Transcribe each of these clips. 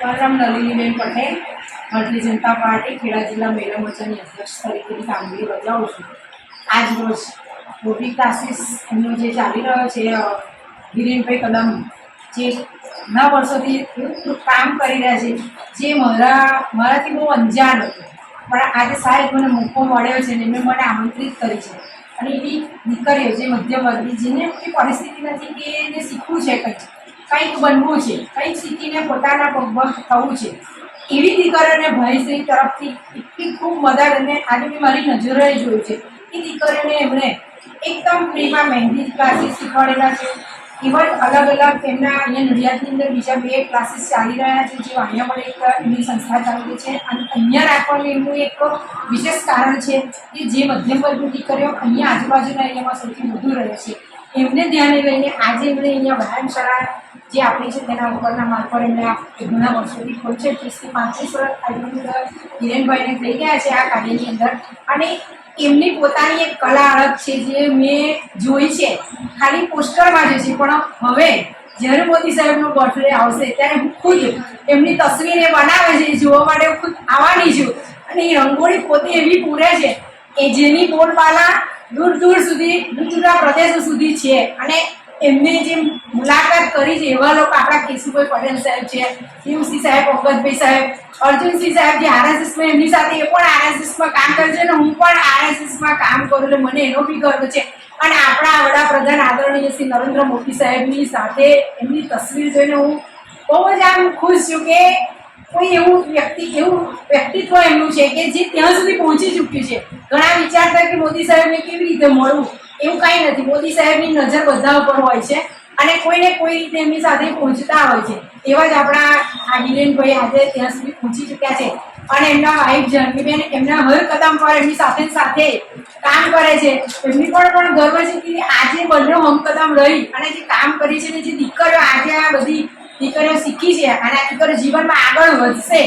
મારું નામ નલિનીબેન પટેલ, ભારતીય જનતા પાર્ટી, ખેડા જિલ્લા મહિલા મોરચાની અધ્યક્ષ તરીકેની કામગીરી બજાવું છું. આજ રોજ મોટી ક્લાસીસ એમનો જે ચાલી રહ્યો છે ધીરેનભાઈ કદમ, જે ઘણા વર્ષોથી કામ કરી રહ્યા છે, જે મારા, મારાથી બહુ અંજાન હતું. પણ આજે સાહેબ મને મોકો મળ્યો છે ને એમણે મને આમંત્રિત કરી છે. અને એવી દીકરીઓ જે મધ્યમ વર્ગની જેને પરિસ્થિતિ નથી કે એને શીખવું છે કંઈક કંઈક બનવું છે, કંઈક શીખીને પોતાના પગમાં થવું છે. એવી દીકરીઓને ભાઈશ્રી તરફથી એટલી ખૂબ મદદ અને આજે મેં મારી નજરે જોયું છે. એ દીકરીઓને એમણે એકદમ ફ્રીમાં મહેંદી ક્લાસીસ શીખવાડેલા છે. ઇવન અલગ અલગ તેમના અહીંયા નડિયાદની અંદર બીજા બે ક્લાસીસ ચાલી રહ્યા છે જે અહીંયા પણ એક એમની સંસ્થા ચાલી છે. અને અહીંયા રાખવાનું એમનું એક વિશેષ કારણ છે કે જે મધ્યમ વર્ગની દીકરીઓ અહીંયા આજુબાજુના એરિયામાં સૌથી વધુ રહે છે. એમને ધ્યાને લઈને આજે એમણે અહીંયા વ્યાયામશાળા જે આપણી છે તેના ઉપરના માર્ગ પર એમણે ઘણા વર્ષોથી ખોલી છે, ત્રીસથી પાંત્રીસ વર્ષ અંદર હિરેનભાઈને થઈ ગયા છે આ કાર્યની અંદર. અને એમની પોતાની એક કલા અલગ છે જે મેં જોઈ છે. ખાલી પોસ્ટરમાં જોઈ છે પણ હવે જ્યારે મોદી સાહેબનો બર્થડે આવશે, ત્યારે હું ખુદ એમની તસવીર એ બનાવે છે જોવા માટે હું ખુદ આવવાની છું. અને એ રંગોળી પોતે એવી પૂરે છે કે જેની બોલબાલા દૂર દૂર સુધી, દૂર દૂરના પ્રદેશો સુધી છે. અને એમને જે મુલાકાત કરી છે, એવા લોકો આપણા કેશુભાઈ પટેલ સાહેબ છે શિવસિંહ સાહેબ અંગતભાઈ સાહેબ, અર્જુનસિંહ સાહેબ જે આરએસએસમાં એમની સાથે એ પણ આરએસએસમાં કામ કરે છે અને હું પણ આરએસએસમાં કામ કરું એટલે મને એનો બી ગર્વ છે. અને આપણા વડાપ્રધાન આદરણીય શ્રી નરેન્દ્ર મોદી સાહેબની સાથે એમની તસવીર જોઈને હું બહુ જ આમ ખુશ છું કે કોઈ એવું વ્યક્તિ, એવું વ્યક્તિત્વ એમનું છે કે જે ત્યાં સુધી પહોંચી ચૂક્યું છે. ઘણા મોદી સાહેબને કેવી રીતે મળવું? એવું કાંઈ નથી. મોદી સાહેબની નજર બધા ઉપર હોય છે અને કોઈને કોઈ રીતે એમની સાથે પહોંચતા હોય છે. એવા જ આપણા આ આજે ત્યાં સુધી પહોંચી ચૂક્યા છે. અને એમના વાઈફ જાનકીબેન એમના હર કદમ પર એમની સાથે સાથે કામ કરે છે. એમની પણ પણ ગર્વ છે કે આજે બંને હમકદમ રહી અને જે કામ કરી છે ને જે દીકરીઓ આજે આ બધી દીકરીઓ શીખી છે અને આ દીકરીઓ જીવનમાં આગળ વધશે.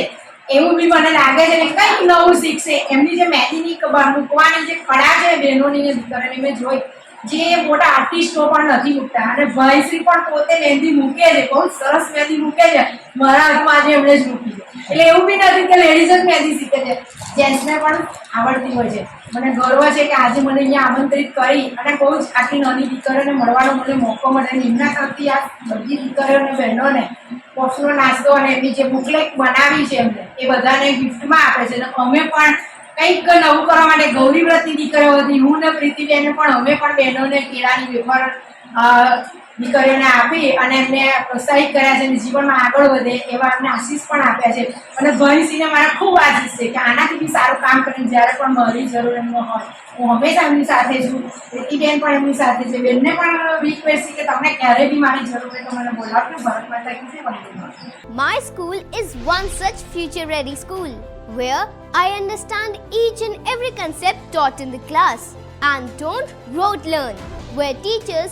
એવું બી મને લાગે છે ને કંઈક નવું શીખશે. એમની જે મહેંદીની ક- મૂકવાની જે કળા છે બહેનોની ને દીકરીઓની મેં જોઈ, જે મોટા આર્ટિસ્ટો પણ નથી મૂકતા. અને ભાઈશ્રી પણ પોતે મહેંદી મૂકે છે, બહુ સરસ મહેંદી મૂકે છે. મારા હાથમાં આજે એમણે જ મૂકી છે. એટલે એવું બી નથી કે લેડીઝ જ મહેંદી શીખે છે. જેન્ટ્સને પણ આવડતી હોય છે. મને ગર્વ છે કે આજે મને અહીંયા આમંત્રિત કરી અને બહુ જ આટલી નાની દીકરીઓને મળવાનો મને મોકો મળે એમના તરફથી આ બધી દીકરીઓને, બહેનોને પોષનો નાસ્તો અને એમની જે બુકલેટ બનાવી છે એમને, એ બધાને ગિફ્ટમાં આપે છે. અને અમે પણ કંઈક નવું કરવા માટે ગૌરી વ્રતની દીકરીઓ હતી. હું ને પ્રીતિબેન પણ અમે પણ બહેનોને કેળાની વેફર દીકરીઓને આપી અને એમને પ્રોત્સાહિત કર્યા છે અને જીવનમાં આગળ વધે એવા એમને આશીષ પણ આપ્યા છે. અને ભવિષ્યને મારા ખૂબ આશીષ છે કે આનાથી બી સારું કામ કરીને જ્યારે પણ મારી જરૂર એમનો હોય હું હંમેશા એમની સાથે છું. પ્રીતિબેન પણ એમની સાથે છે. બેનને પણ રિક્વેસ્ટ છે કે તમને ક્યારે બી મારી જરૂર હોય તો મને બોલાવજો. ભારત માતા કે. My school is one such future ready school where I understand each and every concept taught in the class. And don't rote learn, where teachers